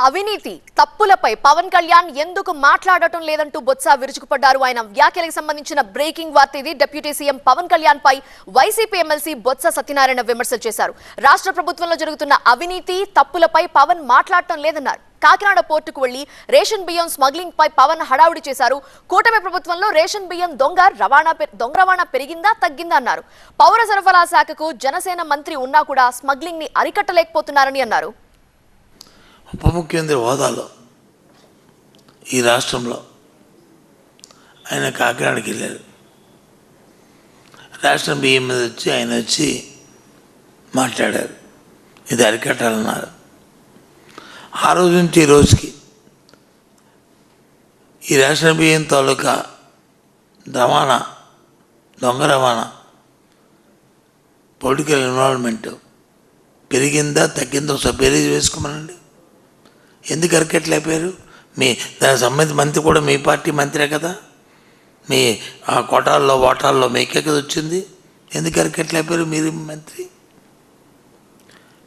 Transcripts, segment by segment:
అవినీతి తప్పులపై పవన్ కళ్యాణ్ ఎందుకు మాట్లాడటం లేదంటూ బొత్స విరుచుకుపడ్డారు ఆయన. వ్యాఖ్యలకు సంబంధించిన బ్రేకింగ్ వార్త ఇది. డిప్యూటీ సీఎం పవన్ కళ్యాణ్ పై వైసీపీ ఎమ్మెల్సీ బొత్స సత్యనారాయణ విమర్శలు చేశారు. రాష్ట్ర ప్రభుత్వంలో జరుగుతున్న అవినీతి తప్పులపై పవన్ మాట్లాడటం లేదన్నారు. కాకినాడ పోర్టుకు వెళ్ళి రేషన్ బియ్యం స్మగ్లింగ్ పై పవన్ హడావుడి చేశారు. కూటమి ప్రభుత్వంలో రేషన్ బియ్యం దొంగ రవాణా పె- దొంగ రవాణా పెరిగిందా తగ్గిందా అన్నారు. పౌర సరఫరా శాఖకు జనసేన మంత్రి ఉన్నా కూడా స్మగ్లింగ్ని అరికట్టలేకపోతున్నారని అన్నారు. ఉప ముఖ్యమంత్రి హోదాలో ఈ రాష్ట్రంలో ఆయన కాకినాడకి వెళ్ళారు. రాష్ట్రం బియ్యం మీద వచ్చి ఆయన వచ్చి మాట్లాడారు. ఇది అరికట్టాలన్నారు. ఆ రోజు నుంచి ఈ రోజుకి ఈ రేషన్ బియ్యం తాలూకా రవాణా దొంగ రవాణా పొలిటికల్ ఇన్వాల్వ్మెంట్ పెరిగిందా తగ్గిందా? ఒకసారి బేరీజ్ వేసుకోమనండి. ఎందుకు అరికెట్లేపారు మీ దానికి సంబంధించి మంత్రి కూడా మీ పార్టీ మంత్రే కదా? మీ ఆ కోటాల్లో ఓటాల్లో మీకే కదా వచ్చింది? ఎందుకు అరికెట్లేపారు మీరు మంత్రి?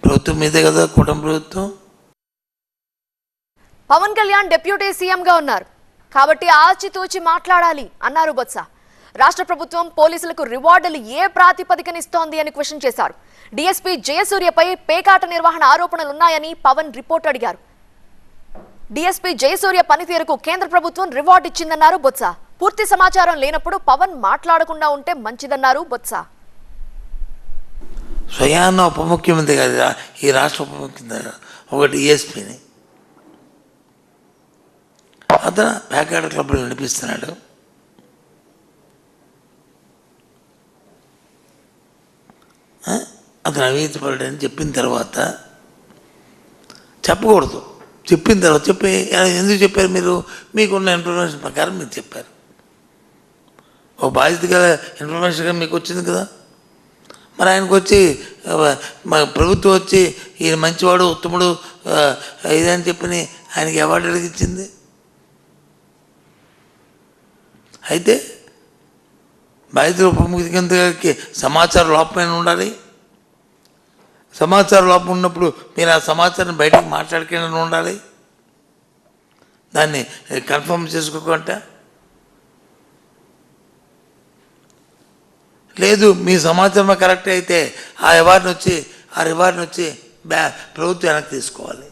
ప్రభుత్వం మీదే కదా కుటుంబ ప్రభుత్వం? పవన్ కళ్యాణ్ డిప్యూటీ సీఎంగా ఉన్నారు. కాబట్టి ఆచితూచి మాట్లాడాలి అన్నారు బొత్స. రాష్ట్ర ప్రభుత్వం పోలీసులకు రివార్డులు ఏ ప్రాతిపదికనిస్తోంది అని క్వశ్చన్ చేశారు. డీఎస్పీ జయసూర్యపై పేకాట నిర్వహణ ఆరోపణలు ఉన్నాయని పవన్ రిపోర్ట్ అడిగారు. డీఎస్పీ జయసూర్య పనితీరుకు కేంద్ర ప్రభుత్వం రివార్డు ఇచ్చిందన్నారు బొత్స. పూర్తి సమాచారం లేనప్పుడు పవన్ మాట్లాడకుండా ఉంటే మంచిదన్నారు బొత్స. స్వయాన్న ఉప ముఖ్యమంత్రి గారు ఈ రాష్ట్ర ఉప ముఖ్యమంత్రి ఒక ఒకటి అతను ప్యాకెట్ క్లబ్లు నడిపిస్తున్నాడు. అతను అవినీతి పరుడని చెప్పిన తర్వాత చెప్పకూడదు. చెప్పిన తర్వాత చెప్పి ఎందుకు చెప్పారు మీరు? మీకున్న ఇన్ఫర్మేషన్ ప్రకారం మీరు చెప్పారు. ఒక బాధ్యత గల ఇన్ఫర్మేషన్ మీకు వచ్చింది కదా? మరి ఆయనకు వచ్చి మా ప్రభుత్వం వచ్చి ఈయన మంచివాడు ఉత్తముడు ఇదని చెప్పి ఆయనకి అవార్డు అడిగించింది అయితే బాధితుల ఉప ముఖ్యమంత్రి గారికి సమాచార లోపమైన ఉండాలి? సమాచార లోపం ఉన్నప్పుడు మీరు ఆ సమాచారం బయటకు మాట్లాడకుండా ఉండాలి? దాన్ని కన్ఫర్మ్ చేసుకోకుండా లేదు మీ సమాచారం కరెక్ట్ అయితే ఆ రివార్డుని వచ్చి ఆ రివార్డుని వచ్చి బ్యా ప్రభుత్వం వెనక్కి తీసుకోవాలి.